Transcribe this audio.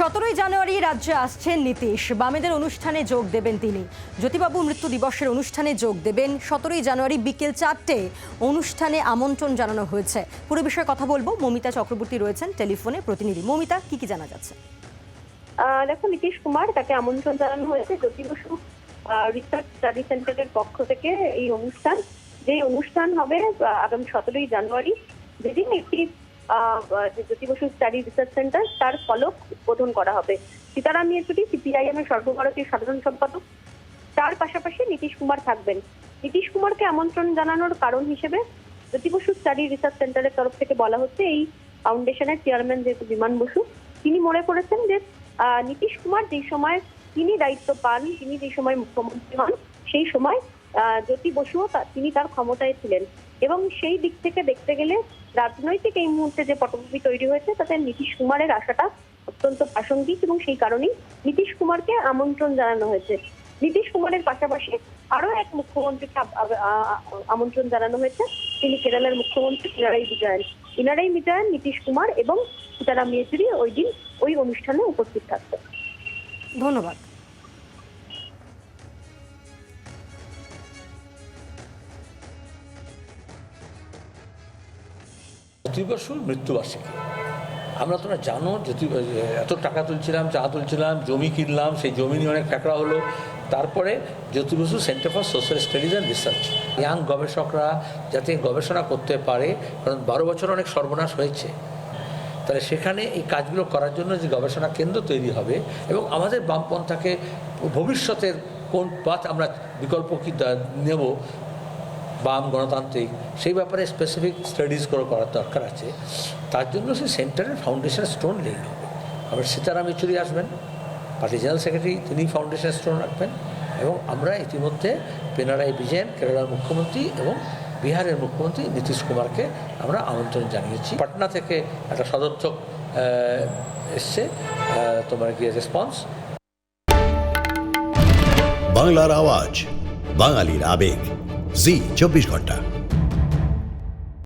সতেরোই জানুয়ারি রাজ্যে আসছেন নীতিশ। বামেদের অনুষ্ঠানে যোগ দেবেন তিনি। জ্যোতিবাবু মৃত্যু দিবসের অনুষ্ঠানে যোগ দেবেন। সতেরোই জানুয়ারি বিকেল চারটে অনুষ্ঠানে আমন্ত্রণ জানানো হয়েছে। পুরো বিষয়ে কথা বলব। মমিতা চক্রবর্তী রয়েছেন টেলিফোনে। প্রতিনিধি, মমিতা, কি কি জানা যাচ্ছে? দেখো, নীতিশ কুমার তাকে আমন্ত্রণ জানানো হয়েছে জ্যোতি বসু রিসার্চ স্টাডি সেন্টারের পক্ষ থেকে এই অনুষ্ঠান। যে অনুষ্ঠান হবে আগামী সতেরোই জানুয়ারি। যেদিন একটি Jyoti Basu study research centre তার ফলক উদ্বোধন করা হবে। সীতারাম ইয়েচুরি সিপিআইএম এর সর্বভারতীয় সাধারণ সম্পাদক। তার পাশাপাশি নীতিশ কুমার থাকবেন। নীতিশ কুমারকে আমন্ত্রণ জানানোর কারণ হিসেবে জ্যোতি বসু স্টাডি রিসার্চ সেন্টারের তরফ থেকে বলা হচ্ছে, এই ফাউন্ডেশনের চেয়ারম্যান যেহেতু বিমান বসু, তিনি মনে করেছেন যে নীতিশ কুমার যেই সময় তিনি দায়িত্ব পান, তিনি যে সময় মুখ্যমন্ত্রী হন, সেই সময় জ্যোতি বসুও তিনি তার ক্ষমতায় ছিলেন। এবং সেই দিক থেকে দেখতে গেলে রাজনৈতিক এই মুহূর্তে যে পটভূমি তৈরি হয়েছে, তাতে নীতিশ কুমারের আশাটা অত্যন্ত প্রাসঙ্গিক এবং সেই কারণেই নীতিশ কুমারকে আমন্ত্রণ জানানো হয়েছে। নীতিশ কুমারের পাশাপাশি আরও এক মুখ্যমন্ত্রীকে আমন্ত্রণ জানানো হয়েছে। তিনি কেরালার মুখ্যমন্ত্রী পিনারাই বিজয়ন। পিনারাই বিজয়ন, নীতিশ কুমার এবং সীতারাম ইয়েচুরি ওই দিন ওই অনুষ্ঠানে উপস্থিত থাকবে ধন্যবাদ। বসুর মৃত্যুবার্ষিকী আমরা তোমরা জানো জ্যোতি এত টাকা তুলছিলাম, চা তুলছিলাম, জমি কিনলাম, সেই জমি নিয়ে অনেক টাকা হলো। তারপরে Jyoti Basu centre for social studies and research young গবেষকরা যাতে গবেষণা করতে পারে, কারণ বারো বছর অনেক সর্বনাশ হয়েছে। তাহলে সেখানে এই কাজগুলো করার জন্য যে গবেষণা কেন্দ্র তৈরি হবে এবং আমাদের বামপন্থাকে ভবিষ্যতের কোন পথ আমরা বিকল্প কি নেব বাম গণতান্ত্রিক, সেই ব্যাপারে স্পেসিফিক স্টাডিজ করে করার দরকার আছে। তার জন্য সেই সেন্টারের ফাউন্ডেশন স্টোন হবে। আবার সীতারাম ইচুরি আসবেন, পার্টি জেনারেল সেক্রেটারি, তিনি ফাউন্ডেশন স্টোন রাখবেন এবং আমরা ইতিমধ্যে পেনারাই বিজয়ন কেরালার মুখ্যমন্ত্রী এবং বিহারের মুখ্যমন্ত্রী নীতিশ কুমারকে আমরা আমন্ত্রণ জানিয়েছি। পাটনা থেকে একটা সদর্থক এসছে তোমার গিয়ে রেসপন্স বাংলার আওয়াজ, বাঙালির আবেগ। জি চব্বিশ ঘণ্টা।